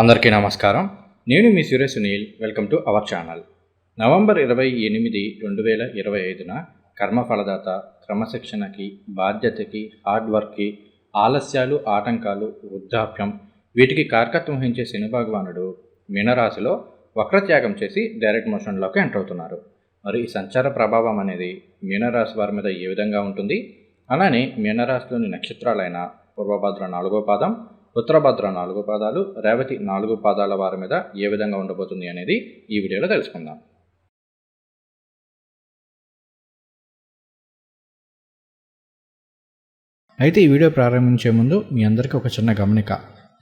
అందరికీ నమస్కారం. నేను మీ Suresh Sunil. Welcome to our channel. November ఇరవై ఎనిమిది రెండు వేల ఇరవై ఐదున కర్మఫలదాత క్రమశిక్షణకి బాధ్యతకి హార్డ్ వర్క్కి ఆలస్యాలు ఆటంకాలు వృద్ధాప్యం వీటికి కార్కత్వం వహించే శని భగవానుడు మీనరాశిలో వక్రత్యాగం చేసి డైరెక్ట్ మోషన్లోకి ఎంటర్ అవుతున్నారు. మరి ఈ సంచార ప్రభావం అనేది మీనరాశి వారి మీద ఏ విధంగా ఉంటుంది? అలానే మీనరాశిలోని నక్షత్రాలైన పూర్వభద్ర నాలుగో పాదం ఉత్తరభద్ర నాలుగు పాదాలు రేవతి నాలుగు పాదాల వారి మీద ఏ విధంగా ఉండబోతుంది అనేది ఈ వీడియోలో తెలుసుకుందాం. అయితే ఈ వీడియో ప్రారంభించే ముందు మీ అందరికీ ఒక చిన్న గమనిక.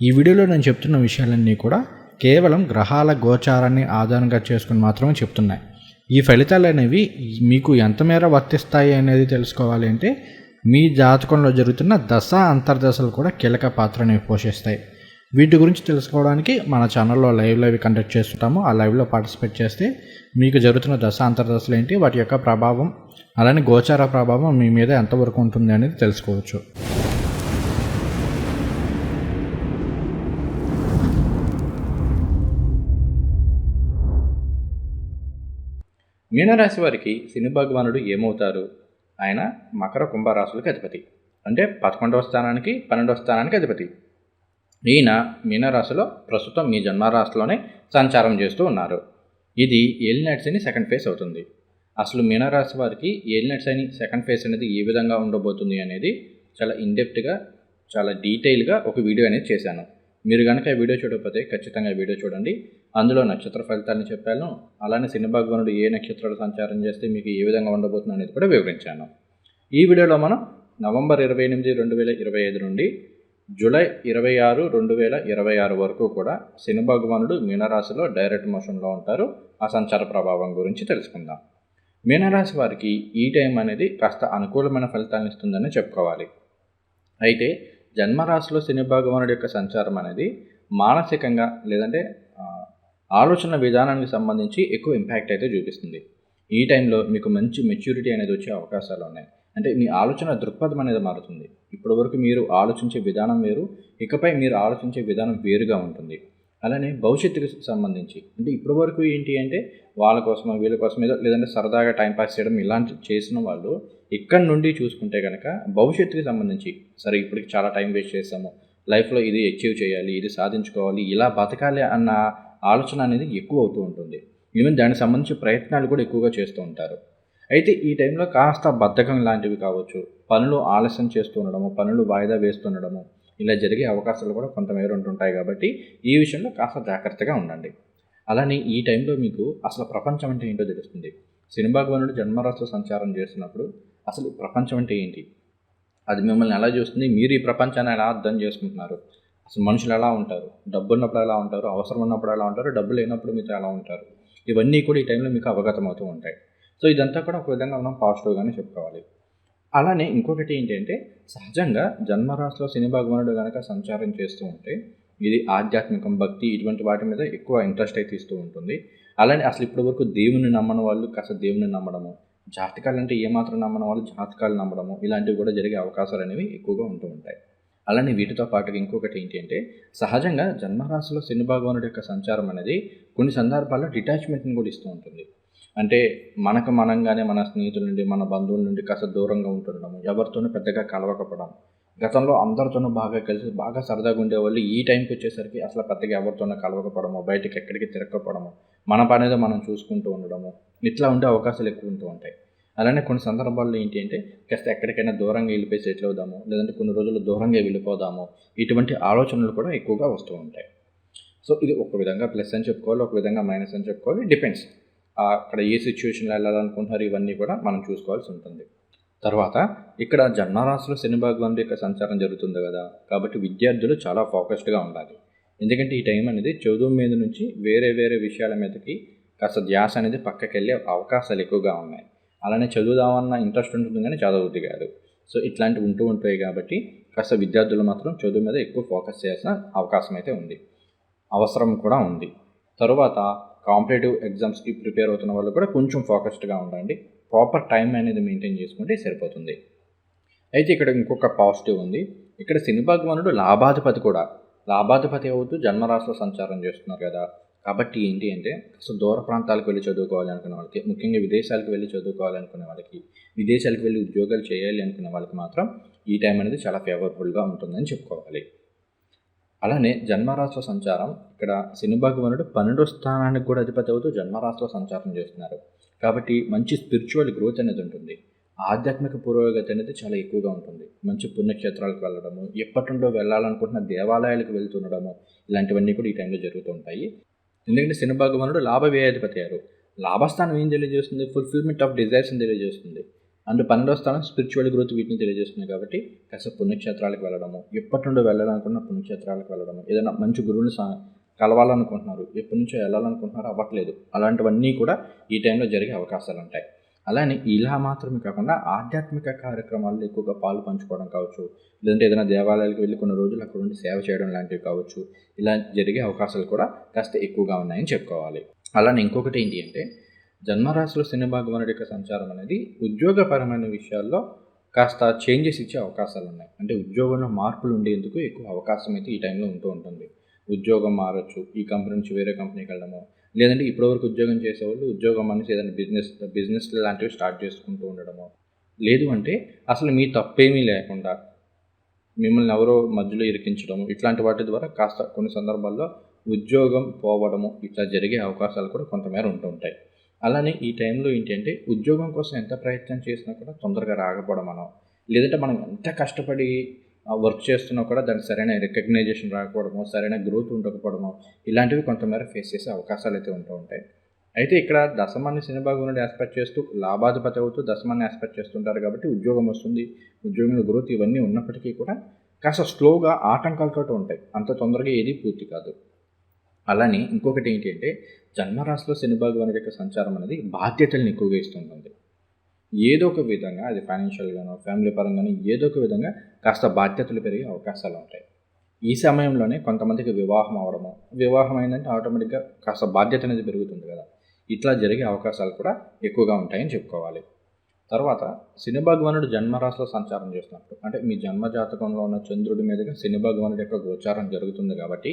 ఈ వీడియోలో నేను చెప్తున్న విషయాలన్నీ కూడా కేవలం గ్రహాల గోచారాన్ని ఆధారంగా చేసుకుని మాత్రమే చెప్తున్నాయి. ఈ ఫలితాలు అనేవి మీకు ఎంతమేర వర్తిస్తాయి అనేది తెలుసుకోవాలి అంటే మీ జాతకంలో జరుగుతున్న దశ అంతర్దశలు కూడా కీలక పాత్రని పోషిస్తాయి. వీటి గురించి తెలుసుకోవడానికి మన ఛానల్లో లైవ్ లైవ్ కండక్ట్ చేస్తుంటాము. ఆ లైవ్లో పార్టిసిపేట్ చేస్తే మీకు జరుగుతున్న దశ అంతర్దశలు ఏంటి వాటి యొక్క ప్రభావం అలానే గోచార ప్రభావం మీ మీద ఎంతవరకు ఉంటుంది అనేది తెలుసుకోవచ్చు. మీనరాశి వారికి శని భగవానుడు ఏమవుతారు? ఆయన మకర కుంభరాశులకు అధిపతి. అంటే పదకొండవ స్థానానికి పన్నెండవ స్థానానికి అధిపతి. ఈయన మీనరాశిలో ప్రస్తుతం మీ జన్మరాశిలోనే సంచారం చేస్తూ ఉన్నారు. ఇది ఏలినట్స్ అని సెకండ్ ఫేజ్ అవుతుంది. అసలు మీనరాశి వారికి ఏలినట్స్ అని సెకండ్ ఫేజ్ అనేది ఏ విధంగా ఉండబోతుంది అనేది చాలా ఇన్డెప్త్గా చాలా డీటెయిల్గా ఒక వీడియో అనేది చేశాను. మీరు కనుక ఆ వీడియో చూడకపోతే ఖచ్చితంగా వీడియో చూడండి. అందులో నక్షత్ర ఫలితాన్ని చెప్పాను. అలానే శని భగవానుడు ఏ నక్షత్రాలు సంచారం చేస్తే మీకు ఏ విధంగా ఉండబోతుంది అనేది కూడా వివరించాను. ఈ వీడియోలో మనం నవంబర్ ఇరవై ఎనిమిది రెండు వేల ఇరవై ఐదు నుండి జూలై ఇరవై ఆరు రెండు వేల ఇరవై ఆరు వరకు కూడా శని భగవానుడు మీనరాశిలో డైరెక్ట్ మోషన్లో ఉంటారు. ఆ సంచార ప్రభావం గురించి తెలుసుకుందాం. మీనరాశి వారికి ఈ టైం అనేది కాస్త అనుకూలమైన ఫలితాలను ఇస్తుందని చెప్పుకోవాలి. అయితే జన్మరాశిలో శని భగవానుడి యొక్క సంచారం అనేది మానసికంగా లేదంటే ఆలోచన విధానానికి సంబంధించి ఎక్కువ ఇంపాక్ట్ అయితే చూపిస్తుంది. ఈ టైంలో మీకు మంచి మెచ్యూరిటీ అనేది వచ్చే అవకాశాలు ఉన్నాయి. అంటే మీ ఆలోచన దృక్పథం అనేది మారుతుంది. ఇప్పటి వరకు మీరు ఆలోచించే విధానం వేరు ఇకపై మీరు ఆలోచించే విధానం వేరుగా ఉంటుంది. అలానే భవిష్యత్తుకు సంబంధించి అంటే ఇప్పటి వరకు ఏంటి అంటే వాళ్ళ కోసమో వీళ్ళ కోసం ఏదో లేదంటే సరదాగా టైంపాస్ చేయడం ఇలాంటి చేసిన వాళ్ళు ఇక్కడ నుండి చూసుకుంటే కనుక భవిష్యత్తుకి సంబంధించి సరే ఇప్పటికి చాలా టైం వేస్ట్ చేస్తాము లైఫ్లో ఇది అచీవ్ చేయాలి ఇది సాధించుకోవాలి ఇలా బతకాలి అన్న ఆలోచన అనేది ఎక్కువ అవుతూ ఉంటుంది. ఈవెన్ దానికి సంబంధించి ప్రయత్నాలు కూడా ఎక్కువగా చేస్తూ ఉంటారు. అయితే ఈ టైంలో కాస్త బద్ధకం లాంటివి కావచ్చు పనులు ఆలస్యం చేస్తూ ఉండడము పనులు వాయిదా వేస్తుండడము ఇలా జరిగే అవకాశాలు కూడా కొంతమేర ఉంటుంటాయి కాబట్టి ఈ విషయంలో కాస్త జాగ్రత్తగా ఉండండి. అలానే ఈ టైంలో మీకు అసలు ప్రపంచం అంటే ఏంటో తెలుస్తుంది. సినిమా భగవానుడు జన్మరాశిలో సంచారం చేస్తున్నప్పుడు అసలు ప్రపంచం అంటే ఏంటి? అది మిమ్మల్ని ఎలా చూస్తుంది? మీరు ఈ ప్రపంచాన్ని ఎలా అర్థం చేసుకుంటున్నారు? అసలు మనుషులు ఎలా ఉంటారు? డబ్బు ఉన్నప్పుడు ఎలా ఉంటారు? అవసరం ఉన్నప్పుడు ఎలా ఉంటారు? డబ్బు లేనప్పుడు మీతో ఎలా ఉంటారు? ఇవన్నీ కూడా ఈ టైంలో మీకు అవగతం అవుతూ ఉంటాయి. సో ఇదంతా కూడా ఒక విధంగా మనం పాజిటివ్గానే చెప్పుకోవాలి. అలానే ఇంకొకటి ఏంటంటే సహజంగా జన్మరాశిలో శని భగవానుడు కనుక సంచారం చేస్తూ ఉంటే ఇది ఆధ్యాత్మికం భక్తి ఇటువంటి వాటి మీద ఎక్కువ ఇంట్రెస్ట్ అయితే ఇస్తూ ఉంటుంది. అలానే అసలు ఇప్పటి వరకు దేవుని నమ్మని వాళ్ళు కాస్త దేవుని నమ్మడము జాతకాలు అంటే ఏమాత్రం నమ్మని వాళ్ళు జాతకాలు నమ్మడము ఇలాంటివి కూడా జరిగే అవకాశాలు అనేవి ఎక్కువగా ఉంటూ ఉంటాయి. అలానే వీటితో పాటు ఇంకొకటి ఏంటి అంటే సహజంగా జన్మరాశిలో శని భగవానుడి యొక్క సంచారం అనేది కొన్ని సందర్భాల్లో డిటాచ్మెంట్ని కూడా ఇస్తూ ఉంటుంది. అంటే మనకు మనంగానే మన స్నేహితుల నుండి మన బంధువుల నుండి కాస్త దూరంగా ఉంటుండడం ఎవరితోనూ పెద్దగా కలవకపోవడం గతంలో అందరితోనూ బాగా కలిసి బాగా సరదాగా ఉండేవాళ్ళు ఈ టైంకి వచ్చేసరికి అసలు పెద్దగా ఎవరితోనూ కలవకపోవడము బయటకి ఎక్కడికి తిరగకపోవడము మన పని మనం చూసుకుంటూ ఉండడము ఇట్లా ఉండే అవకాశాలు ఎక్కువ ఉంటూ ఉంటాయి. అలానే కొన్ని సందర్భాల్లో ఏంటి అంటే కాస్త ఎక్కడికైనా దూరంగా వెళ్ళిపోయి సెటిల్ అవుదాము లేదంటే కొన్ని రోజులు దూరంగా వెళ్ళిపోదాము ఇటువంటి ఆలోచనలు కూడా ఎక్కువగా వస్తూ ఉంటాయి. సో ఇది ఒక విధంగా ప్లస్ అని చెప్పుకోవాలి ఒక విధంగా మైనస్ అని చెప్పుకోవాలి. డిపెండ్స్. అక్కడ ఏ సిచ్యువేషన్లో వెళ్ళాలనుకుంటున్నారు ఇవన్నీ కూడా మనం చూసుకోవాల్సి ఉంటుంది. తర్వాత ఇక్కడ జన్మరాశిలో శని భగవానుడి యొక్క సంచారం జరుగుతుంది కదా కాబట్టి విద్యార్థులు చాలా ఫోకస్డ్గా ఉండాలి. ఎందుకంటే ఈ టైం అనేది చదువు మీద నుంచి వేరే వేరే విషయాల మీదకి కాస్త ధ్యాస అనేది పక్కకెళ్ళే అవకాశాలు ఎక్కువగా ఉన్నాయి. అలానే చదువుదామన్న ఇంట్రెస్ట్ ఉంటుంది కానీ చదవద్దు కాదు సో ఇట్లాంటివి ఉంటూ ఉంటాయి కాబట్టి కాస్త విద్యార్థులు మాత్రం చదువు మీద ఎక్కువ ఫోకస్ చేయాల్సిన అవకాశం అయితే ఉంది. అవసరం కూడా ఉంది. తరువాత కాంపిటేటివ్ ఎగ్జామ్స్కి ప్రిపేర్ అవుతున్న వాళ్ళు కూడా కొంచెం ఫోకస్డ్గా ఉండండి. ప్రాపర్ టైం అనేది మెయింటైన్ చేసుకుంటే సరిపోతుంది. అయితే ఇక్కడ ఇంకొక పాజిటివ్ ఉంది. ఇక్కడ శని భగవానుడు లాభాధిపతి కూడా. లాభాధిపతి అవుతూ జన్మరాశిలో సంచారం చేస్తున్నారు కదా. కాబట్టి ఏంటి అంటే అసలు దూర ప్రాంతాలకు వెళ్ళి చదువుకోవాలి అనుకునే వాళ్ళకి ముఖ్యంగా విదేశాలకు వెళ్ళి చదువుకోవాలి అనుకునే వాళ్ళకి విదేశాలకు వెళ్ళి ఉద్యోగాలు చేయాలి అనుకునే వాళ్ళకి మాత్రం ఈ టైం అనేది చాలా ఫేవరబుల్గా ఉంటుందని చెప్పుకోవాలి. అలానే జన్మరాశిలో సంచారం ఇక్కడ శని భగవానుడు పన్నెండో స్థానానికి కూడా అధిపతి అవుతూ జన్మరాశిలో సంచారం చేస్తున్నారు. కాబట్టి మంచి స్పిరిచువల్ గ్రోత్ అనేది ఉంటుంది. ఆధ్యాత్మిక పురోగతి అనేది చాలా ఎక్కువగా ఉంటుంది. మంచి పుణ్యక్షేత్రాలకు వెళ్ళడము ఎప్పటి నుండో వెళ్ళాలనుకుంటున్న దేవాలయాలకు వెళ్తుండడము ఇలాంటివన్నీ కూడా ఈ టైంలో జరుగుతూ ఉంటాయి. ఎందుకంటే శని లాభ వ్యయాధిపతి అయ్యారు. లాభస్థానం ఏం తెలియజేస్తుంది? ఫుల్ఫిల్మెంట్ ఆఫ్ డిజైర్స్ని తెలియజేస్తుంది. అండ్ పన్నెండో స్థానం స్పిరిచువల్ గ్రోత్ వీటిని తెలియజేస్తుంది కాబట్టి కాస్త పుణ్యక్షేత్రాలకు వెళ్ళడము ఎప్పటి నుండి వెళ్ళాలనుకున్న పుణ్యక్షేత్రాలకు వెళ్ళడము ఏదైనా మంచి గురువుని సా కలవాలనుకుంటున్నారు ఎప్పటి నుంచో వెళ్ళాలనుకుంటున్నారో అవ్వట్లేదు. అలాంటివన్నీ కూడా ఈ టైంలో జరిగే అవకాశాలు ఉంటాయి. అలానే ఇలా మాత్రమే కాకుండా ఆధ్యాత్మిక కార్యక్రమాల్లో ఎక్కువగా పాలు పంచుకోవడం కావచ్చు లేదంటే ఏదైనా దేవాలయాలకు వెళ్ళి కొన్ని రోజులు అక్కడ ఉండి సేవ చేయడం లాంటివి కావచ్చు ఇలా జరిగే అవకాశాలు కూడా కాస్త ఎక్కువగా ఉన్నాయని చెప్పుకోవాలి. అలానే ఇంకొకటి ఏంటి అంటే జన్మరాశిలో శని భగవానుడి యొక్క సంచారం అనేది ఉద్యోగపరమైన విషయాల్లో కాస్త చేంజెస్ ఇచ్చే అవకాశాలు ఉన్నాయి. అంటే ఉద్యోగంలో మార్పులు ఉండేందుకు ఎక్కువ అవకాశం అయితే ఈ టైంలో ఉంటూ ఉంటుంది. ఉద్యోగం మారచ్చు ఈ కంపెనీ నుంచి వేరే కంపెనీకి వెళ్ళడము లేదంటే ఇప్పటివరకు ఉద్యోగం చేసేవాళ్ళు ఉద్యోగం అనేసి ఏదైనా బిజినెస్ బిజినెస్ లాంటివి స్టార్ట్ చేసుకుంటూ ఉండడము. లేదు అంటే అసలు మీ తప్పేమీ లేకుండా మిమ్మల్ని ఎవరో మధ్యలో ఇరికించడము ఇట్లాంటి వాటి ద్వారా కాస్త కొన్ని సందర్భాల్లో ఉద్యోగం పోవడము ఇట్లా జరిగే అవకాశాలు కూడా కొంతమేర ఉంటూ ఉంటాయి. అలానే ఈ టైంలో ఏంటంటే ఉద్యోగం కోసం ఎంత ప్రయత్నం చేసినా కూడా తొందరగా రాకపోవడం మనం లేదంటే మనం ఎంత కష్టపడి వర్క్ చేస్తున్నా కూడా దానికి సరైన రికగ్నైజేషన్ రాకపోవడము సరైన గ్రోత్ ఉండకపోవడమో ఇలాంటివి కొంతమేర ఫేస్ చేసే అవకాశాలు అయితే ఉంటూ ఉంటాయి. అయితే ఇక్కడ దశమాన్ని శనిభాగం నుండి ఆస్పెక్ట్ చేస్తూ లాభాధిపతి అవుతూ దశమాన్ని ఆస్పెక్ట్ చేస్తుంటారు కాబట్టి ఉద్యోగం వస్తుంది. ఉద్యోగంలో గ్రోత్ ఇవన్నీ ఉన్నప్పటికీ కూడా కాస్త స్లోగా ఆటంకాలతో ఉంటాయి. అంత తొందరగా ఏది పూర్తి కాదు. అలానే ఇంకొకటి ఏంటి అంటే జన్మరాశిలో శని అనేది యొక్క సంచారం అనేది బాధ్యతలను ఎక్కువగా ఇస్తుంటుంది. ఏదో ఒక విధంగా అది ఫైనాన్షియల్గానో ఫ్యామిలీ పరంగానో ఏదో ఒక విధంగా కాస్త బాధ్యతలు పెరిగే అవకాశాలు ఉంటాయి. ఈ సమయంలోనే కొంతమందికి వివాహం అవడము వివాహం అయిందంటే ఆటోమేటిక్గా కాస్త బాధ్యత అనేది పెరుగుతుంది కదా. ఇట్లా జరిగే అవకాశాలు కూడా ఎక్కువగా ఉంటాయని చెప్పుకోవాలి. తర్వాత శని భగవానుడు జన్మరాశిలో సంచారం చేస్తున్నప్పుడు అంటే మీ జన్మ జాతకంలో ఉన్న చంద్రుడి మీదుగా శని భగవానుడి యొక్క గోచారం జరుగుతుంది కాబట్టి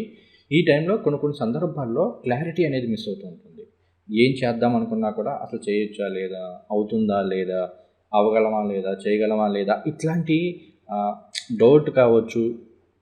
ఈ టైంలో కొన్ని కొన్ని సందర్భాల్లో క్లారిటీ అనేది మిస్ అవుతూ ఉంటుంది. ఏం చేద్దాం అనుకున్నా కూడా అసలు చేయొచ్చా లేదా? అవుతుందా లేదా? అవగలమా లేదా? చేయగలమా లేదా? ఇట్లాంటి డౌట్ కావచ్చు.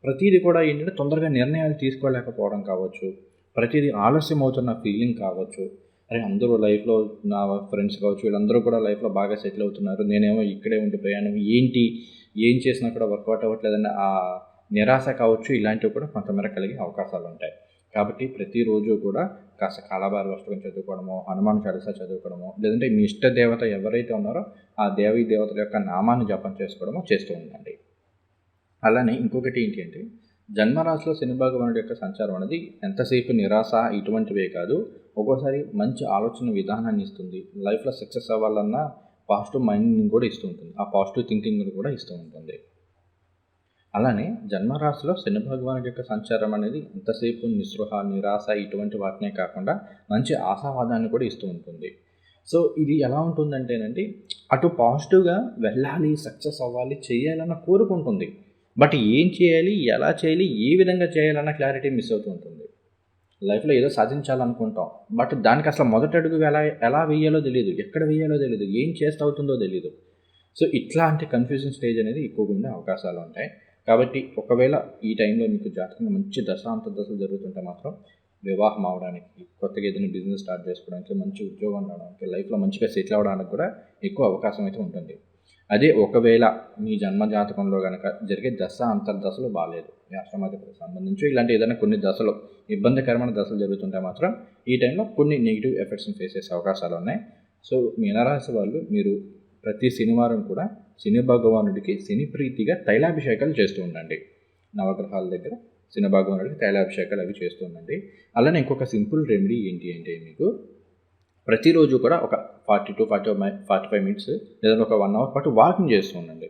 ప్రతిదీ కూడా ఏంటంటే తొందరగా నిర్ణయాలు తీసుకోలేకపోవడం కావచ్చు. ప్రతిదీ ఆలస్యం అవుతున్న ఫీలింగ్ కావచ్చు. అరే అందరూ లైఫ్లో నా ఫ్రెండ్స్ కావచ్చు వీళ్ళందరూ కూడా లైఫ్లో బాగా సెటిల్ అవుతున్నారు. నేనేమో ఇక్కడే ఉండిపోయాను. ఏంటి? ఏం చేసినా కూడా వర్కౌట్ అవ్వట్లేదని ఆ నిరాశ కావచ్చు. ఇలాంటివి కూడా కొంతమేర కలిగే అవకాశాలు ఉంటాయి కాబట్టి ప్రతిరోజు కూడా కాస్త కాలబారి వస్త్రం చదువుకోవడము హనుమాన్ చాలీసా చదువుకోవడము లేదంటే మీ ఇష్ట దేవత ఎవరైతే ఉన్నారో ఆ దేవీ దేవతల యొక్క నామాన్ని జపం చేసుకోవడము చేస్తూ ఉండండి. అలానే ఇంకొకటి ఏంటి అంటే జన్మరాశిలో శని భగవానుడి యొక్క సంచారం అనేది ఎంతసేపు నిరాశ ఇటువంటివే కాదు ఒక్కోసారి మంచి ఆలోచన విధానాన్ని ఇస్తుంది. లైఫ్లో సక్సెస్ అవ్వాలన్నా పాజిటివ్ మైండ్ని కూడా ఇస్తూ ఉంటుంది. ఆ పాజిటివ్ థింకింగ్ని కూడా ఇస్తూ ఉంటుంది. అలానే జన్మరాశిలో శని భగవానుడి యొక్క సంచారం అనేది ఎంతసేపు నిస్పృహ నిరాశ ఇటువంటి వాటినే కాకుండా మంచి ఆశావాదాన్ని కూడా ఇస్తూ ఉంటుంది. సో ఇది ఎలా ఉంటుందంటేనండి అటు పాజిటివ్గా వెళ్ళాలి సక్సెస్ అవ్వాలి చేయాలన్న కోరుకుంటుంది బట్ ఏం చేయాలి ఎలా చేయాలి ఏ విధంగా చేయాలన్న క్లారిటీ మిస్ అవుతూ ఉంటుంది. లైఫ్లో ఏదో సాధించాలనుకుంటాం. బట్ దానికి అసలు మొదటి అడుగు ఎలా ఎలా వేయాలో తెలియదు ఎక్కడ వేయాలో తెలియదు ఏం చేస్తే అవుతుందో తెలియదు సో ఇట్లాంటి కన్ఫ్యూజన్ స్టేజ్ అనేది ఎక్కువగా ఉండే అవకాశాలు ఉంటాయి. కాబట్టి ఒకవేళ ఈ టైంలో మీకు జాతకంగా మంచి దశాంత దశలు జరుగుతుంటే మాత్రం వివాహం అవడానికి కొత్తగా ఏదైనా బిజినెస్ స్టార్ట్ చేసుకోవడానికి మంచి ఉద్యోగం రావడానికి లైఫ్లో మంచిగా సెటిల్ అవ్వడానికి కూడా ఎక్కువ అవకాశం అయితే ఉంటుంది. అదే ఒకవేళ మీ జన్మ జాతకంలో కనుక జరిగే దశ అంతర్దశలు బాగాలేదు మీ అష్టమాధిపతి సంబంధించి ఇలాంటి ఏదైనా కొన్ని దశలు ఇబ్బందికరమైన దశలు జరుగుతుంటే మాత్రం ఈ టైంలో కొన్ని నెగిటివ్ ఎఫెక్ట్స్ని ఫేస్ చేసే అవకాశాలు ఉన్నాయి. సో మీనరాశి వాళ్ళు మీరు ప్రతి శనివారం కూడా శని భగవానుడికి శని ప్రీతిగా తైలాభిషేకాలు చేస్తూ ఉండండి. నవగ్రహాల దగ్గర శని భగవానుడికి తైలాభిషేకాలు అవి చేస్తూ ఉండండి. అలానే ఇంకొక సింపుల్ రెమెడీ ఏంటి అంటే మీకు ప్రతిరోజు కూడా ఒక forty to forty forty five minutes లేదా ఒక వన్ అవర్ పాటు వాకింగ్ చేస్తూ ఉండండి.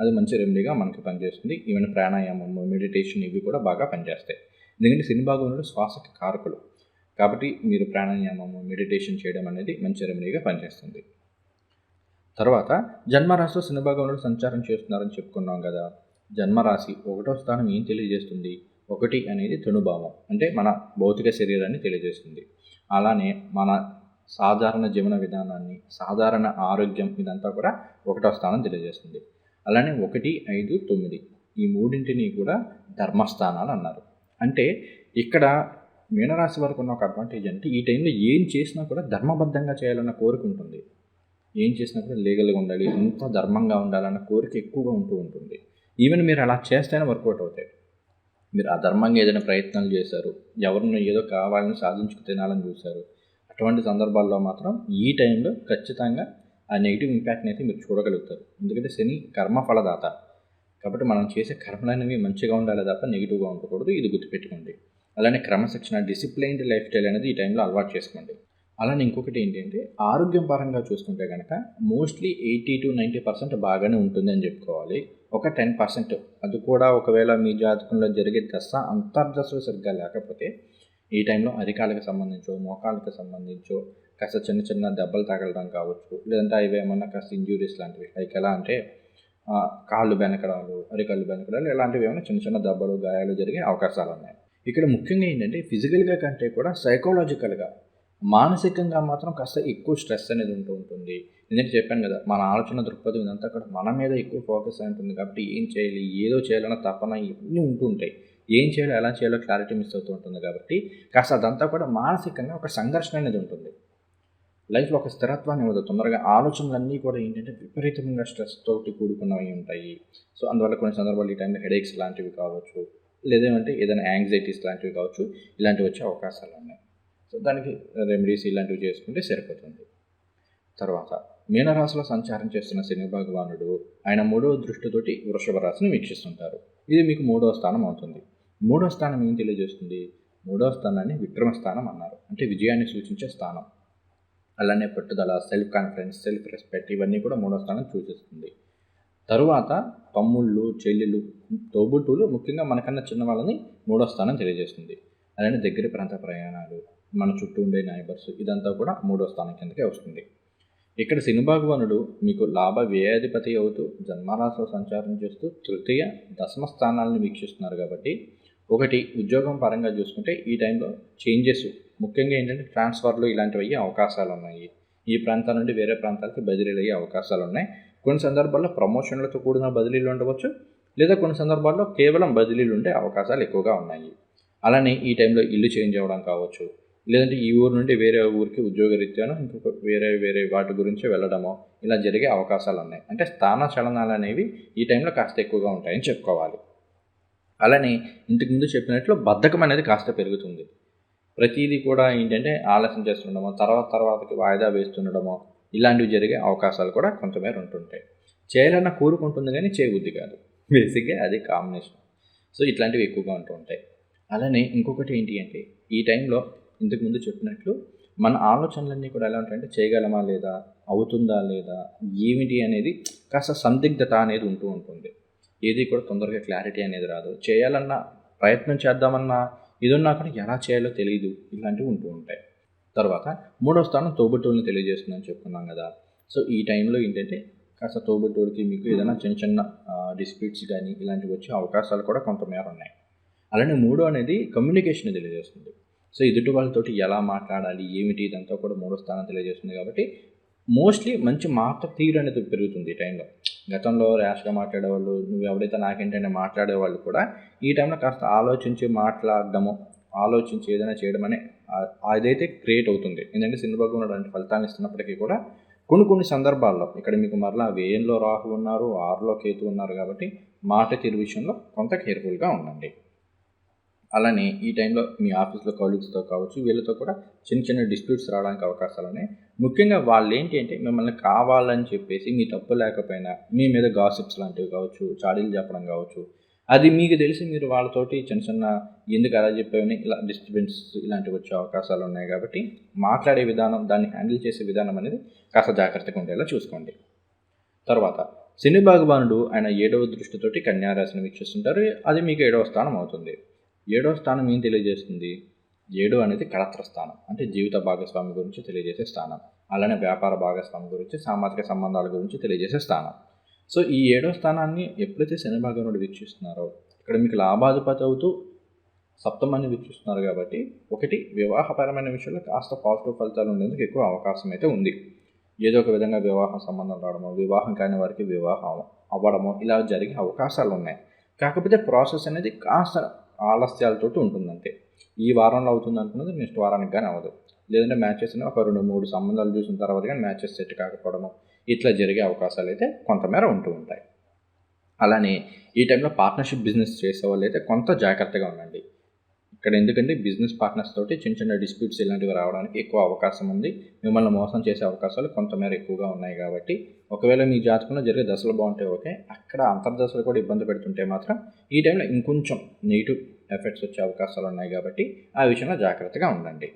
అది మంచి రెమెడీగా మనకి పనిచేస్తుంది. ఈవెన్ ప్రాణాయామము మెడిటేషన్ ఇవి కూడా బాగా పనిచేస్తాయి. ఎందుకంటే శని భగవానుడు శ్వాసకి కారకులు. కాబట్టి మీరు ప్రాణాయామము మెడిటేషన్ చేయడం అనేది మంచి రెమెడీగా పనిచేస్తుంది. తర్వాత జన్మరాశిలో శని భగవానుడు సంచారం చేస్తున్నారని చెప్పుకున్నాం కదా. జన్మరాశి ఒకటో స్థానం ఏం తెలియజేస్తుంది? ఒకటి అనేది తృణభావం అంటే మన భౌతిక శరీరాన్ని తెలియజేస్తుంది. అలానే మన సాధారణ జీవన విధానాన్ని సాధారణ ఆరోగ్యం ఇదంతా కూడా ఒకటో స్థానం తెలియజేస్తుంది. అలానే ఒకటి ఐదు తొమ్మిది ఈ మూడింటిని కూడా ధర్మస్థానాలు అన్నారు. అంటే ఇక్కడ మీనరాశి వరకు ఉన్న ఒక అడ్వాంటేజ్ అంటే ఈ టైంలో ఏం చేసినా కూడా ధర్మబద్ధంగా చేయాలన్న కోరిక ఉంటుంది. ఏం చేసినా కూడా లీగల్గా ఉండాలి ఎంత ధర్మంగా ఉండాలన్న కోరిక ఎక్కువగా ఉంటూ ఉంటుంది. ఈవెన్ మీరు అలా చేస్తేనే వర్కౌట్ అవుతాయి. మీరు అధర్మంగా ఏదైనా ప్రయత్నాలు చేశారు ఎవరిని ఏదో కావాలని సాధించుకు తినాలని చూశారు అటువంటి సందర్భాల్లో మాత్రం ఈ టైంలో ఖచ్చితంగా ఆ నెగిటివ్ ఇంపాక్ట్ని అయితే మీరు చూడగలుగుతారు. ఎందుకంటే శని కర్మఫలదాత కాబట్టి మనం చేసే కర్మలనేవి మంచిగా ఉండాలి తప్ప నెగిటివ్గా ఉండకూడదు. ఇది గుర్తుపెట్టుకోండి. అలానే క్రమశిక్షణ డిసిప్లైన్డ్ లైఫ్ స్టైల్ అనేది ఈ టైంలో అలవాటు చేసుకోండి. అలానే ఇంకొకటి ఏంటంటే ఆరోగ్యం పరంగా చూసుకుంటే కనుక mostly eighty to ninety percent బాగానే ఉంటుంది అని చెప్పుకోవాలి. ఒక టెన్ పర్సెంట్ అది కూడా ఒకవేళ మీ జాతకంలో జరిగే దశ అంతర్దశలు సరిగ్గా లేకపోతే ఈ టైంలో అరికాలకు సంబంధించో మోకాలకు సంబంధించో కాస్త చిన్న చిన్న దెబ్బలు తగలడం కావచ్చు లేదంటే అవి ఏమన్నా కాస్త ఇంజ్యూరీస్ లాంటివి లైక్ ఎలా అంటే కాళ్ళు బెనకడాలు అరికాళ్ళు బెనకడాలు ఇలాంటివి ఏమైనా చిన్న చిన్న దెబ్బలు గాయాలు జరిగే అవకాశాలు ఉన్నాయి. ఇక్కడ ముఖ్యంగా ఏంటంటే ఫిజికల్గా కంటే కూడా సైకోలాజికల్గా మానసికంగా మాత్రం కాస్త ఎక్కువ స్ట్రెస్ అనేది ఉంటూ ఉంటుంది. ఎందుకంటే చెప్పాను కదా మన ఆలోచన దృక్పథం ఇదంతా కూడా మన మీద ఎక్కువ ఫోకస్ అయి ఉంటుంది. కాబట్టి ఏం చేయాలి ఏదో చేయాలన్న తపన ఇవన్నీ ఉంటూ ఉంటాయి. ఏం చేయాలో ఎలా చేయాలో క్లారిటీ మిస్ అవుతూ ఉంటుంది కాబట్టి కాస్త అదంతా కూడా మానసికంగా ఒక సంఘర్షణ అనేది ఉంటుంది. లైఫ్లో ఒక స్థిరత్వాన్ని ఇవ్వదు. తొందరగా ఆలోచనలన్నీ కూడా ఏంటంటే విపరీతంగా స్ట్రెస్ తోటి కూడుకున్నవి ఉంటాయి. సో అందువల్ల కొన్ని సందర్భాలు ఈ టైంలో హెడేక్స్ లాంటివి కావచ్చు లేదంటే ఏదైనా యాంగ్జైటీస్ లాంటివి కావచ్చు ఇలాంటివి వచ్చే అవకాశాలు ఉన్నాయి. సో దానికి రెమెడీస్ ఇలాంటివి చేసుకుంటే సరిపోతుంది. తర్వాత మీనరాశిలో సంచారం చేస్తున్న శని భగవానుడు ఆయన మూడవ దృష్టితోటి వృషభ రాశిని వీక్షిస్తుంటారు. ఇది మీకు మూడవ స్థానం అవుతుంది. మూడవ స్థానం ఏం తెలియజేస్తుంది? మూడవ స్థానాన్ని విక్రమ స్థానం అన్నారు. అంటే విజయాన్ని సూచించే స్థానం. అలానే పట్టుదల సెల్ఫ్ కాన్ఫిడెన్స్ సెల్ఫ్ రెస్పెక్ట్ ఇవన్నీ కూడా మూడో స్థానం సూచిస్తుంది. తరువాత తమ్ముళ్ళు చెల్లెళ్ళు తోబుట్టులు ముఖ్యంగా మనకన్నా చిన్న వాళ్ళని మూడో స్థానం తెలియజేస్తుంది. అలానే దగ్గర ప్రాంత ప్రయాణాలు మన చుట్టూ ఉండే నైబర్స్ ఇదంతా కూడా మూడో స్థానం కిందకే వస్తుంది. ఇక్కడ శని భగవానుడు మీకు లాభ వ్యయాధిపతి అవుతూ జన్మరాశిలో సంచారం చేస్తూ తృతీయ దశమ స్థానాలను వీక్షిస్తున్నారు కాబట్టి ఒకటి ఉద్యోగం పరంగా చూసుకుంటే ఈ టైంలో చేంజెస్ ముఖ్యంగా ఏంటంటే ట్రాన్స్ఫర్లు ఇలాంటివి అయ్యే అవకాశాలు ఉన్నాయి. ఈ ప్రాంతాల నుండి వేరే ప్రాంతాలకి బదిలీలు అయ్యే అవకాశాలు ఉన్నాయి. కొన్ని సందర్భాల్లో ప్రమోషన్లతో కూడిన బదిలీలు ఉండవచ్చు లేదా కొన్ని సందర్భాల్లో కేవలం బదిలీలు ఉండే అవకాశాలు ఎక్కువగా ఉన్నాయి. అలానే ఈ టైంలో ఇల్లు చేంజ్ అవ్వడం కావచ్చు. లేదంటే ఈ ఊరు నుండి వేరే ఊరికి ఉద్యోగరీత్యాను ఇంకొక వేరే వేరే వాటి గురించి వెళ్ళడమో ఇలా జరిగే అవకాశాలు ఉన్నాయి. అంటే స్థాన చలనాలు అనేవి ఈ టైంలో కాస్త ఎక్కువగా ఉంటాయని చెప్పుకోవాలి. అలానే ఇంతకుముందు చెప్పినట్లు బద్ధకం అనేది కాస్త పెరుగుతుంది. ప్రతిదీ కూడా ఏంటంటే ఆలస్యం చేస్తుండడమో తర్వాత తర్వాతకి వాయిదా వేస్తుండడమో ఇలాంటివి జరిగే అవకాశాలు కూడా కొంతమేర ఉంటుంటాయి. చేయాలన్న కోరుకుంటుంది కానీ చేయబుద్ధి కాదు. బేసిక్గా అది కాంబినేషన్. సో ఇట్లాంటివి ఎక్కువగా ఉంటూ ఉంటాయి. అలానే ఇంకొకటి ఏంటి అంటే ఈ టైంలో ఇంతకుముందు చెప్పినట్లు మన ఆలోచనలన్నీ కూడా ఎలా ఉంటాయంటే చేయగలమా లేదా అవుతుందా లేదా ఏమిటి అనేది కాస్త సందిగ్ధత అనేది ఉంటూ ఉంటుంది. ఏది కూడా తొందరగా క్లారిటీ అనేది రాదు. చేయాలన్న ప్రయత్నం చేద్దామన్నా ఇది ఉన్నా కూడా ఎలా చేయాలో తెలియదు ఇలాంటివి ఉంటూ ఉంటాయి. తర్వాత మూడో స్థానం తోబుట్టువుల్ని తెలియజేస్తుందని చెప్పుకున్నాం కదా. సో ఈ టైంలో ఏంటంటే కాస్త తోబుట్టువుడికి మీకు ఏదైనా చిన్న చిన్న డిస్ప్యూట్స్ కానీ ఇలాంటివి వచ్చే అవకాశాలు కూడా కొంతమేర ఉన్నాయి. అలానే మూడో అనేది కమ్యూనికేషన్ తెలియజేస్తుంది. సో ఎదుటి వాళ్ళతోటి ఎలా మాట్లాడాలి ఏమిటి ఇదంతా కూడా మూడో స్థానం తెలియజేస్తుంది కాబట్టి మోస్ట్లీ మంచి మాట తీరు అనేది పెరుగుతుంది ఈ టైంలో. గతంలో ర్యాష్గా మాట్లాడేవాళ్ళు నువ్వు ఎవరైతే నాకేంటంటే మాట్లాడేవాళ్ళు కూడా ఈ టైంలో కాస్త ఆలోచించి మాట్లాడడము ఆలోచించి ఏదైనా చేయడం అనే అదైతే క్రియేట్ అవుతుంది. ఎందుకంటే సింధుభాగం ఉన్నటువంటి ఫలితాన్ని ఇస్తున్నప్పటికీ కూడా కొన్ని కొన్ని సందర్భాల్లో ఇక్కడ మీకు మరలా వేయంలో రాహు ఉన్నారు ఆరులో కేతు ఉన్నారు కాబట్టి మాట తీరు విషయంలో కొంత కేర్ఫుల్గా ఉండండి. అలానే ఈ టైంలో మీ ఆఫీస్లో కౌలిగ్స్తో కావచ్చు వీళ్ళతో కూడా చిన్న చిన్న డిస్ప్యూట్స్ రావడానికి అవకాశాలు ఉన్నాయి. ముఖ్యంగా వాళ్ళు ఏంటి అంటే మిమ్మల్ని కావాలని చెప్పేసి మీ తప్పు లేకపోయినా మీ మీద గాసిప్స్ లాంటివి కావచ్చు చాడీలు చెప్పడం కావచ్చు అది మీకు తెలిసి మీరు వాళ్ళతోటి చిన్న చిన్న ఎందుకు అలా చెప్పేవని ఇలా డిస్టర్బెన్స్ ఇలాంటివి వచ్చే అవకాశాలు ఉన్నాయి కాబట్టి మాట్లాడే విధానం దాన్ని హ్యాండిల్ చేసే విధానం అనేది కాస్త జాగ్రత్తగా ఉండేలా చూసుకోండి. తర్వాత శని భగవానుడు ఆయన ఏడవ దృష్టితోటి కన్యారాశిని వీక్షిస్తుంటారు అది మీకు ఏడవ స్థానం అవుతుంది. ఏడో స్థానం ఏం తెలియజేస్తుంది? ఏడు అనేది కళత్ర స్థానం. అంటే జీవిత భాగస్వామి గురించి తెలియజేసే స్థానం. అలానే వ్యాపార భాగస్వామి గురించి సామాజిక సంబంధాల గురించి తెలియజేసే స్థానం. సో ఈ ఏడో స్థానాన్ని ఎప్పుడైతే శని భగవానుడు వీక్షిస్తున్నారో ఇక్కడ మీకు లాభాధిపతి అవుతూ సప్తమాన్ని వీక్షిస్తున్నారు కాబట్టి ఒకటి వివాహపరమైన విషయంలో కాస్త పాజిటివ్ ఫలితాలు ఉండేందుకు ఎక్కువ అవకాశం అయితే ఉంది. ఏదో ఒక విధంగా వివాహ సంబంధం రావడమో వివాహం కాని వారికి వివాహం అవ్వడమో ఇలా జరిగే అవకాశాలు ఉన్నాయి. కాకపోతే ప్రాసెస్ అనేది కాస్త ఆలస్యాలతోటి ఉంటుందంతే. ఈ వారంలో అవుతుంది అనుకున్నది నెక్స్ట్ వారానికి కానీ అవ్వదు. లేదంటే మ్యాచెస్ ఒక రెండు మూడు సంబంధాలు చూసిన తర్వాత కానీ మ్యాచెస్ సెట్ కాకపోవడము ఇట్లా జరిగే అవకాశాలు అయితే కొంతమేర ఉంటూ ఉంటాయి. అలానే ఈ టైంలో పార్ట్నర్షిప్ బిజినెస్ చేసే వాళ్ళు అయితే కొంత జాగ్రత్తగా ఉండండి. ఇక్కడ ఎందుకంటే బిజినెస్ పార్ట్నర్స్ తోటి చిన్న చిన్న డిస్ప్యూట్స్ ఇలాంటివి రావడానికి ఎక్కువ అవకాశం ఉంది. మిమ్మల్ని మోసం చేసే అవకాశాలు కొంతమేర ఎక్కువగా ఉన్నాయి కాబట్టి ఒకవేళ మీ జాతకంలో జరిగే దశలు బాగుంటే ఓకే. అక్కడ అంతర్దశలు కూడా ఇబ్బంది పెడుతుంటే మాత్రం ఈ టైంలో ఇంకొంచెం నెగిటివ్ ఎఫెక్ట్స్ వచ్చే అవకాశాలు ఉన్నాయి కాబట్టి ఆ విషయంలో జాగ్రత్తగా ఉండండి.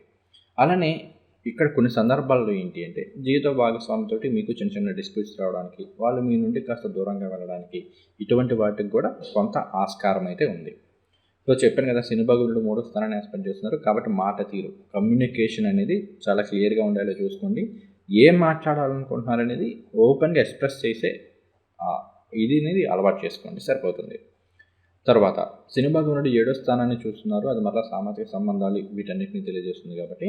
అలానే ఇక్కడ కొన్ని సందర్భాల్లో ఏంటి అంటే జీవిత భాగస్వామితో మీకు చిన్న చిన్న డిస్ప్యూట్స్ రావడానికి వాళ్ళు మీ నుండి కాస్త దూరంగా వెళ్ళడానికి ఇటువంటి వాటికి కూడా కొంత ఆస్కారం అయితే ఉంది. సో చెప్పాను కదా సినిభాగుడు మూడో స్థానాన్ని ఆస్పెండ్ చేస్తున్నారు. కాబట్టి మాట తీరు కమ్యూనికేషన్ అనేది చాలా క్లియర్గా ఉండేలా చూసుకోండి. ఏం మాట్లాడాలనుకుంటున్నారు అనేది ఓపెన్గా ఎక్స్ప్రెస్ చేసే ఇది అనేది అలవాటు చేసుకోండి సరిపోతుంది. తర్వాత సినిమా ఏడో స్థానాన్ని చూస్తున్నారు. అది మరలా సామాజిక సంబంధాలు వీటన్నిటిని తెలియజేస్తుంది కాబట్టి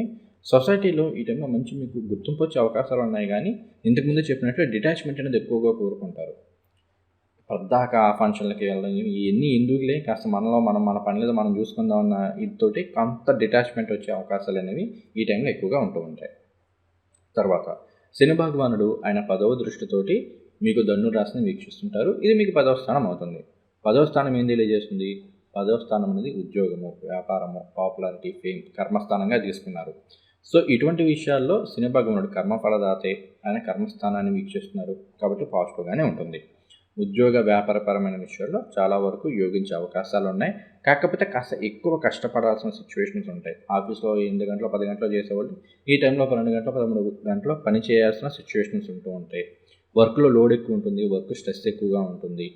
సొసైటీలో ఈ టైంలో మంచి మీకు గుర్తింపు వచ్చే అవకాశాలు ఉన్నాయి. కానీ ఇంతకుముందు చెప్పినట్లు డిటాచ్మెంట్ అనేది ఎక్కువగా కోరుకుంటారు. పెద్దాక ఆ ఫంక్షన్లకి వెళ్ళడం ఇవన్నీ ఎందుకులే కాస్త మనలో మనం మన పని మీద మనం చూసుకుందాం అన్న ఇదితోటి కొంత డిటాచ్మెంట్ వచ్చే అవకాశాలు అనేవి ఈ టైంలో ఎక్కువగా ఉంటూ ఉంటాయి. తర్వాత శని భగవానుడు ఆయన పదవ దృష్టితోటి మీకు దన్ను రాశిని వీక్షిస్తుంటారు. ఇది మీకు పదవ స్థానం అవుతుంది. పదవ స్థానం ఏం తెలియజేస్తుంది? పదవ స్థానం అనేది ఉద్యోగము వ్యాపారము పాపులారిటీ ఫేమ్ కర్మస్థానంగా తీసుకున్నారు. సో ఇటువంటి విషయాల్లో శని భగవానుడు కర్మఫలదాతే ఆయన కర్మస్థానాన్ని వీక్షిస్తున్నారు. కాబట్టి పాజిటివ్గానే ఉంటుంది. ఉద్యోగ వ్యాపారపరమైన విషయాల్లో చాలా వరకు యోగించే అవకాశాలు ఉన్నాయి. కాకపోతే కాస్త ఎక్కువ కష్టపడాల్సిన సిచ్యువేషన్స్ ఉంటాయి. ఆఫీస్లో ఎనిమిది గంటలు పది గంటలు చేసేవాళ్ళు ఈ టైంలో పన్నెండు గంటలు పదమూడు గంటలు పని చేయాల్సిన సిచ్యువేషన్స్ ఉంటూ ఉంటాయి. వర్క్లో లోడ్ ఎక్కువ ఉంటుంది వర్క్ స్ట్రెస్ ఎక్కువగా ఉంటుంది.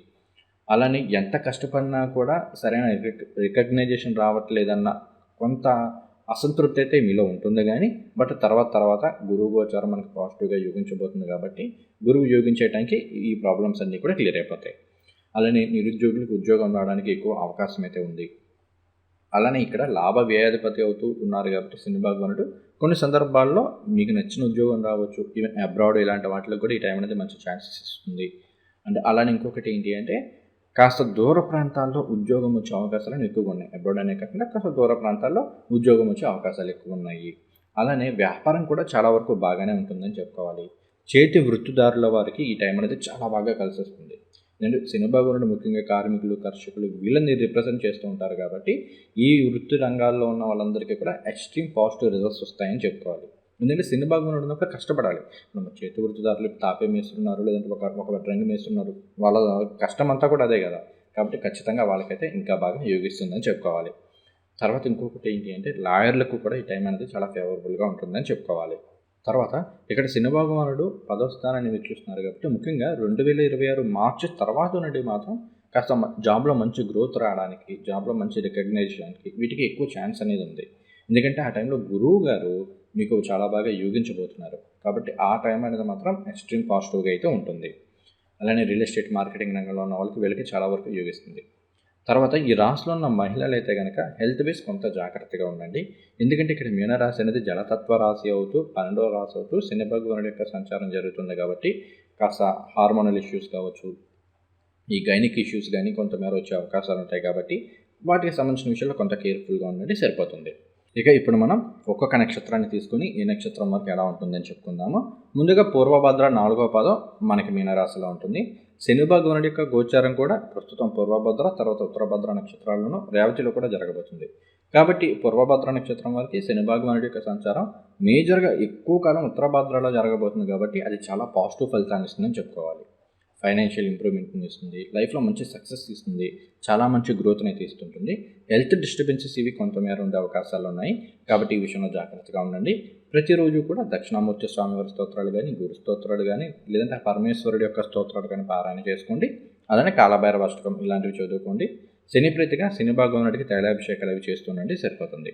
అలానే ఎంత కష్టపడినా కూడా సరైన రికగ్నైజేషన్ రావట్లేదన్న కొంత అసంతృప్తి అయితే మీలో ఉంటుంది కానీ బట్ తర్వాత తర్వాత గురువు గోచారం మనకు పాజిటివ్గా యోగించబోతుంది కాబట్టి గురువు యోగించేయడానికి ఈ ప్రాబ్లమ్స్ అన్నీ కూడా క్లియర్ అయిపోతాయి. అలానే నిరుద్యోగులకు ఉద్యోగం రావడానికి ఎక్కువ అవకాశం అయితే ఉంది. అలానే ఇక్కడ లాభ వ్యయాధిపతి అవుతూ ఉన్నారు కాబట్టి శని కొన్ని సందర్భాల్లో మీకు నచ్చిన ఉద్యోగం రావచ్చు. ఈవెన్ అబ్రాడ్ ఇలాంటి వాటిలో కూడా ఈ టైం అనేది మంచి ఛాన్సెస్ ఇస్తుంది. అండ్ అలానే ఇంకొకటి ఏంటి అంటే కాస్త దూర ప్రాంతాల్లో ఉద్యోగం వచ్చే అవకాశాలు ఎక్కువగా ఉన్నాయి. అబ్రాడ్ అనే కాకుండా కాస్త దూర ప్రాంతాల్లో ఉద్యోగం వచ్చే అవకాశాలు ఎక్కువ ఉన్నాయి. అలానే వ్యాపారం కూడా చాలా వరకు బాగానే ఉంటుందని చెప్పుకోవాలి. చేతి వృత్తిదారుల వారికి ఈ టైం అనేది చాలా బాగా కలిసి వస్తుంది నేను సినిభాగునుడు ముఖ్యంగా కార్మికులు కర్షకులు వీళ్ళని రిప్రజెంట్ చేస్తూ ఉంటారు కాబట్టి ఈ వృత్తి రంగాల్లో ఉన్న వాళ్ళందరికీ కూడా ఎక్స్ట్రీమ్ పాజిటివ్ రిజల్ట్స్ వస్తాయని చెప్పుకోవాలి. ఎందుకంటే సినిమా ఉన్నప్పుడు కష్టపడాలి. మన చేతి వృత్తిదారులు తాపే మేస్తున్నారు లేదంటే ఒక ఒక డ్రంగ్ మేస్తున్నారు వాళ్ళ కష్టం అంతా కూడా అదే కదా. కాబట్టి ఖచ్చితంగా వాళ్ళకైతే ఇంకా బాగా యోగిస్తుందని చెప్పుకోవాలి. తర్వాత ఇంకొకటి ఏంటి అంటే లాయర్లకు కూడా ఈ టైం అనేది చాలా ఫేవరబుల్గా ఉంటుందని చెప్పుకోవాలి. తర్వాత ఇక్కడ శనిభగవానుడు పదవ స్థానాన్ని వీక్షిస్తున్నారు కాబట్టి ముఖ్యంగా రెండు వేల ఇరవై ఆరు మార్చి తర్వాత నుండి మాత్రం కాస్త జాబ్లో మంచి గ్రోత్ రావడానికి జాబ్లో మంచి రికగ్నైజ్ చేయడానికి వీటికి ఎక్కువ ఛాన్స్ అనేది ఉంది. ఎందుకంటే ఆ టైంలో గురువు గారు మీకు చాలా బాగా యోగించబోతున్నారు. కాబట్టి ఆ టైం అనేది మాత్రం ఎక్స్ట్రీమ్ పాజిటివ్గా అయితే ఉంటుంది. అలానే రియల్ ఎస్టేట్ మార్కెటింగ్ రంగంలో ఉన్న వాళ్ళకి వీళ్ళకి చాలా వరకు యోగిస్తుంది. తర్వాత ఈ రాశిలో ఉన్న మహిళలు అయితే కనుక హెల్త్ బేస్ కొంత జాగ్రత్తగా ఉండండి. ఎందుకంటే ఇక్కడ మీనరాశి అనేది జలతత్వ రాశి అవుతూ పన్నెండవ రాశి అవుతూ శని భగవానుడి యొక్క సంచారం జరుగుతుంది కాబట్టి కాస్త హార్మోనల్ ఇష్యూస్ కావచ్చు ఈ గైనిక్ ఇష్యూస్ కానీ కొంతమేర వచ్చే అవకాశాలు ఉంటాయి కాబట్టి వాటికి సంబంధించిన విషయంలో కొంత కేర్ఫుల్గా ఉండండి సరిపోతుంది. ఇక ఇప్పుడు మనం ఒక్కొక్క నక్షత్రాన్ని తీసుకుని ఈ నక్షత్రం వరకు ఎలా ఉంటుందని చెప్పుకుందాము. ముందుగా పూర్వభద్ర నాలుగో పదం మనకి మీనరాశిలో ఉంటుంది. శని భగవానుడి యొక్క గోచారం కూడా ప్రస్తుతం పూర్వభద్ర తర్వాత ఉత్తరభద్ర నక్షత్రాలను రేవతిలో కూడా జరగబోతుంది. కాబట్టి పూర్వభద్ర నక్షత్రం వరకు శని భగవానుడి యొక్క సంచారం మేజర్గా ఎక్కువ కాలం ఉత్తరభద్రలో జరగబోతుంది కాబట్టి అది చాలా పాజిటివ్ ఫలితాన్ని ఇస్తుందని చెప్పుకోవాలి. ఫైనాన్షియల్ ఇంప్రూవ్మెంట్ని ఇస్తుంది లైఫ్లో మంచి సక్సెస్ ఇస్తుంది చాలా మంచి గ్రోత్ని అయితే ఇస్తుంటుంది. హెల్త్ డిస్టర్బెన్సెస్ ఇవి కొంతమేర ఉండే అవకాశాలు ఉన్నాయి. కాబట్టి ఈ విషయంలో జాగ్రత్తగా ఉండండి. ప్రతిరోజు కూడా దక్షిణామూర్తి స్వామివారి స్తోత్రాలు కానీ గురు స్తోత్రాలు కానీ లేదంటే పరమేశ్వరుడి యొక్క స్తోత్రాలు కానీ పారాయణ చేసుకోండి. అలానే కాలభైరవ అష్టకం ఇలాంటివి చదువుకోండి. శని ప్రీతిగా శని భాగవనుడికి తైలాభిషేకాలు అవి చేస్తుండండి సరిపోతుంది.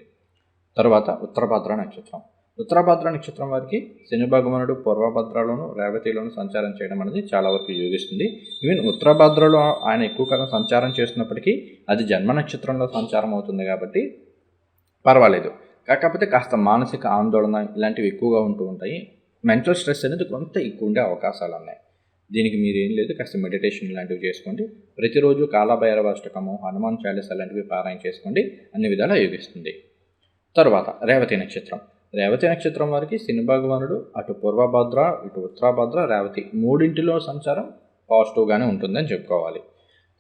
తర్వాత ఉత్తరభద్ర నక్షత్రం. ఉత్తరాభద్ర నక్షత్రం వారికి శని భగవానుడు పూర్వభద్రలోను రేవతిలోను సంచారం చేయడం అనేది చాలా వరకు యోగిస్తుంది. ఈవెన్ ఉత్తరాభద్రలో ఆయన ఎక్కువ కాలం సంచారం చేస్తున్నప్పటికీ అది జన్మ నక్షత్రంలో సంచారం అవుతుంది కాబట్టి పర్వాలేదు. కాకపోతే కాస్త మానసిక ఆందోళన ఇలాంటివి ఎక్కువగా ఉంటూ ఉంటాయి. మెంటల్ స్ట్రెస్ అనేది కొంత ఎక్కువ ఉండే అవకాశాలు ఉన్నాయి. దీనికి మీరు ఏం లేదు కాస్త మెడిటేషన్ ఇలాంటివి చేసుకోండి. ప్రతిరోజు కాలభైరవాష్టకము హనుమాన్ చాలీస అలాంటివి పారాయణ చేసుకోండి. అన్ని విధాలా యోగిస్తుంది. తరువాత రేవతి నక్షత్రం. రేవతి నక్షత్రం వారికి శని భగవానుడు అటు పూర్వభద్ర ఇటు ఉత్తరాభద్ర రేవతి మూడింటిలో సంచారం పాజిటివ్గానే ఉంటుందని చెప్పుకోవాలి.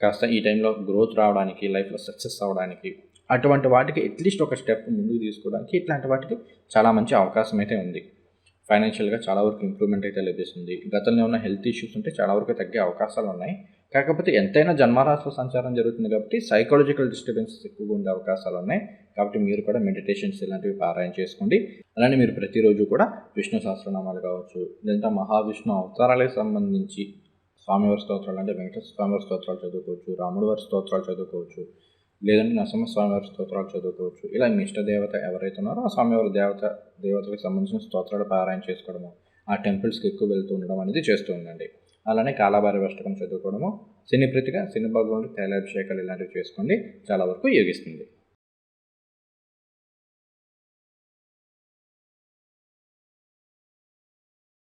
కాస్త ఈ టైంలో గ్రోత్ రావడానికి లైఫ్లో సక్సెస్ అవ్వడానికి అటువంటి వాటికి అట్లీస్ట్ ఒక స్టెప్ ముందుకు తీసుకోవడానికి ఇట్లాంటి వాటికి చాలా మంచి అవకాశం అయితే ఉంది. ఫైనాన్షియల్గా చాలా వరకు ఇంప్రూవ్మెంట్ అయితే లభిస్తుంది. గతంలో ఉన్న హెల్త్ ఇష్యూస్ ఉంటే చాలా వరకు తగ్గే అవకాశాలు ఉన్నాయి. కాకపోతే ఎంతైనా జన్మరాశిలో సంచారం జరుగుతుంది కాబట్టి సైకాలజికల్ డిస్టర్బెన్సెస్ ఎక్కువగా ఉండే అవకాశాలు ఉన్నాయి. కాబట్టి మీరు కూడా మెడిటేషన్స్ ఇలాంటివి పారాయణ చేసుకోండి. అలానే మీరు ప్రతిరోజు కూడా విష్ణు సహస్రనామాలు కావచ్చు లేదంటే మహావిష్ణు అవతారాలకు సంబంధించి స్వామివారి స్తోత్రాలు అంటే వెంకటేశ్వర స్వామివారి స్తోత్రాలు చదువుకోవచ్చు రాముడి వారి స్తోత్రాలు చదువుకోవచ్చు లేదంటే నరసింహ స్వామివారి స్తోత్రాలు చదువుకోవచ్చు. ఇలా మీ ఇష్ట దేవత ఎవరైతే ఉన్నారో ఆ స్వామివారి దేవత దేవతలకు సంబంధించిన స్తోత్రాలు పారాయణ చేసుకోవడము ఆ టెంపుల్స్కి ఎక్కువ వెళ్తూ ఉండడం అనేది చేస్తూ ఉండండి. అలానే కాలాబారి అష్టకం చదువుకోవడము శని ప్రతిగా శని భగవానుడు తైలాభిషేకాలు ఇలాంటివి చేసుకోండి. చాలా వరకు యోగిస్తుంది.